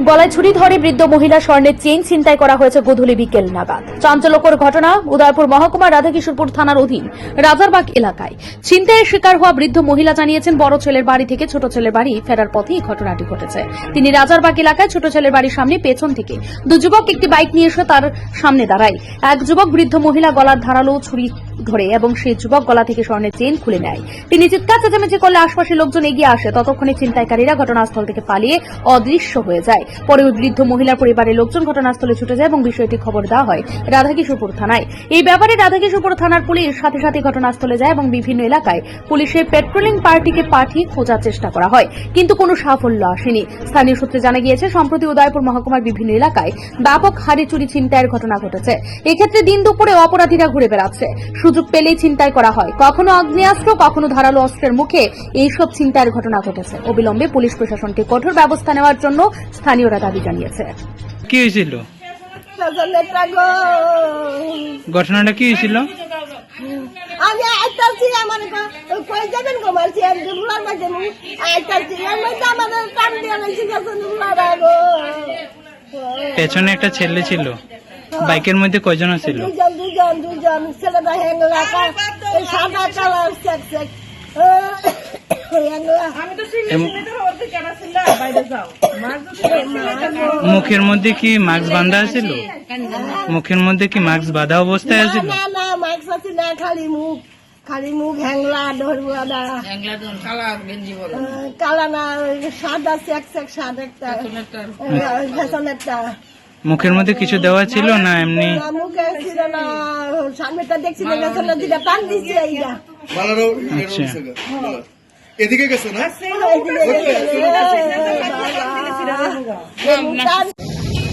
গলায় ছুরি ধরে বৃদ্ধ মহিলা স্বর্ণের চেইন ছিনতাই করা হয়েছে গধূলি বিকেল নাগাদ। চাঞ্চল্যকর ঘটনা উদয়পুর মহকুমা রাধাকিশোরপুর থানার অধীন, রাজারবাগ এলাকায়। ছিনতাইয়ের শিকার হওয়া বৃদ্ধ মহিলা জানিয়েছেন, বড় ছেলের বাড়ি থেকে ছোট ছেলের বাড়ি ফেরার পথে এই ঘটনাটি ঘটেছে। তিনি রাজারবাগ এলাকায় ছোট ছেলের বাড়ির সামনে পেছন থেকে দু যুবক একটি বাইক নিয়ে এসে তার সামনে দাঁড়ায়। এক যুবক বৃদ্ধ মহিলা গলার ধারালো ছুরি ধরে এবং সেই যুবক গলা থেকে স্বর্ণের চেইন খুলে নেয়। তিনি চিৎকার চেঁচামেচি করলে আশপাশের লোকজন এগিয়ে আসে। ততক্ষণে ছিনতাইকারীরা ঘটনাস্থল থেকে পালিয়ে অদৃশ্য হয়ে যায়। পরে ওই বৃদ্ধ মহিলার পরিবারের লোকজন ঘটনাস্থলে ছুটে যায় এবং বিষয়টি খবর দেওয়া হয় রাধাকিশোরপুর থানায়। এই ব্যাপারে রাধাকিশোরপুর থানার পুলিশ সাথে সাথে ঘটনাস্থলে যায় এবং বিভিন্ন এলাকায় পুলিশের পেট্রোলিং পার্টিকে পাঠিয়ে খোঁজার চেষ্টা করা হয়। কিন্তু কোনো সাফল্য আসেনি। স্থানীয় সূত্রে জানা গিয়েছে, সম্প্রতি উদয়পুর মহকুমার বিভিন্ন এলাকায় ব্যাপক হারে চুরি ছিনতাইয়ের ঘটনা ঘটেছে। এক্ষেত্রে দিন দুপুরে অপরাধীরা ঘুরে বেড়াচ্ছে। সুযোগ পেলেই ছিনতাই করা হয়। কখনো আগ্নেয়াস্ত্র কখনো ধারালো অস্ত্রের মুখে এইসব ছিনতাইয়ের ঘটনা ঘটেছে। অবিলম্বে পুলিশ প্রশাসনকে কঠোর ব্যবস্থা নেওয়ার জন্য স্থানীয়রা দাবি জানিয়েছে। কি হয়েছিল? ঘটনাটা কি হয়েছিল? আমি আইতাছি আমার কই যাবেন গো মারছি আমি বুলার মাঝে আইতাছি আমি মধ্যে আমাদের টান দিয়ে লাইছি গেছে বুলারা গো। পেছনে একটা ছেলে ছিল। বাইকের মধ্যে কয়জন ছিল দুজন দুজন ছেলেটা রাখা এই সাদা কালার চেক চেক মুখের মধ্যে কি মাস্ক বাঁধা ছিল মুখের মধ্যে কি মাস্ক বাঁধা অবস্থায় না আছিল? না না মাইক আছে না খালি মুখ। খালি মুখ হ্যাংলা কালা গেঞ্জি বলো কালা না সাদা চেক চেক সাদা একটা ফ্যাশনেরটা মুখের মধ্যে কিছু দেওয়া ছিল না, এমনি? আচ্ছা।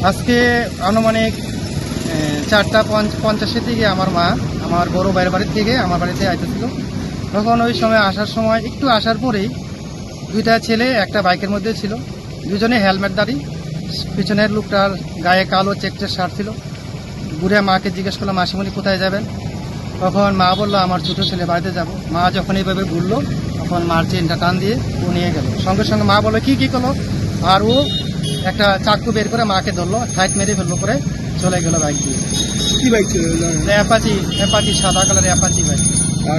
আজকে আনুমানিক চারটা পঞ্চ- পঞ্চাশের দিকে আমার মা, আমার বড় ভাইয়ের বাড়ির থেকে আমার বাড়িতে আইতেছিল। তখন ওই সময় আসার সময়, একটু আসার পরেই দুইটা ছেলে, একটা বাইকের মধ্যে ছিল। দুজনে হেলমেট দাঁড়ি পিছনের লোকটার গায়ে কালো চেকচের শার্ট ছিল। ঘুরে মাকে জিজ্ঞেস করলাম মাসিমণি কোথায় যাবেন? তখন মা বলল আমার ছোটো ছেলে বাড়িতে যাব। মা যখন এইভাবে ঘুরলো তখন মার চেনটা টান দিয়ে ও নিয়ে গেল। সঙ্গে সঙ্গে মা বলল কি কি করল? আর ও একটা চাকু বের করে মাকে ধরলো সাইড মেরে ফেলল করে চলে গেল বাইক দিয়ে। কি বাইক ছিল অ্যাপাচি অ্যাপাচি সাদা কালার অ্যাপাচি বাইক।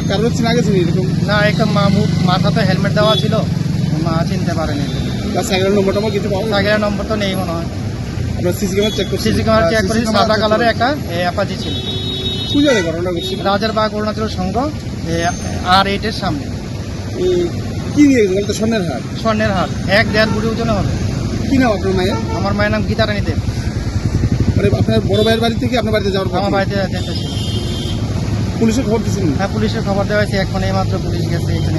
কারোর হচ্ছে না গেছে এরকম? না একটা মা মুখ মাথাতে হেলমেট দেওয়া ছিল মা চিনতে পারেনি। সাইকেলের নম্বরটা আমার কিছু পাবো সাইকেলের নম্বর তো নেই মনে হয়। আপনার সিসি ক্যামেরা চেক করছি সিসি ক্যামেরা চেক করেছি সাদা কালারের একটা অ্যাপাচি ছিল। পূজারে ঘটনা করছি রাজার বাগ অরুণাচল সংঘ আর এইটের সামনে। কি নিয়ে গেছে? বলতো স্বর্ণের হাট স্বর্ণের হাট এক দেড় বুড়ি ওজনে হবে। কি নাম আপনার মায়ের? আমার মায়ের নাম গীতা রানী দেব। মানে আপনার বড় ভাইয়ের বাড়ি থেকে আপনার বাড়িতে যাওয়ার আমার বাড়িতে যেতেছে পুলিশের খবর দিচ্ছেন হ্যাঁ পুলিশের খবর দেওয়া হয়েছে এখন এইমাত্র পুলিশ গেছে এখানে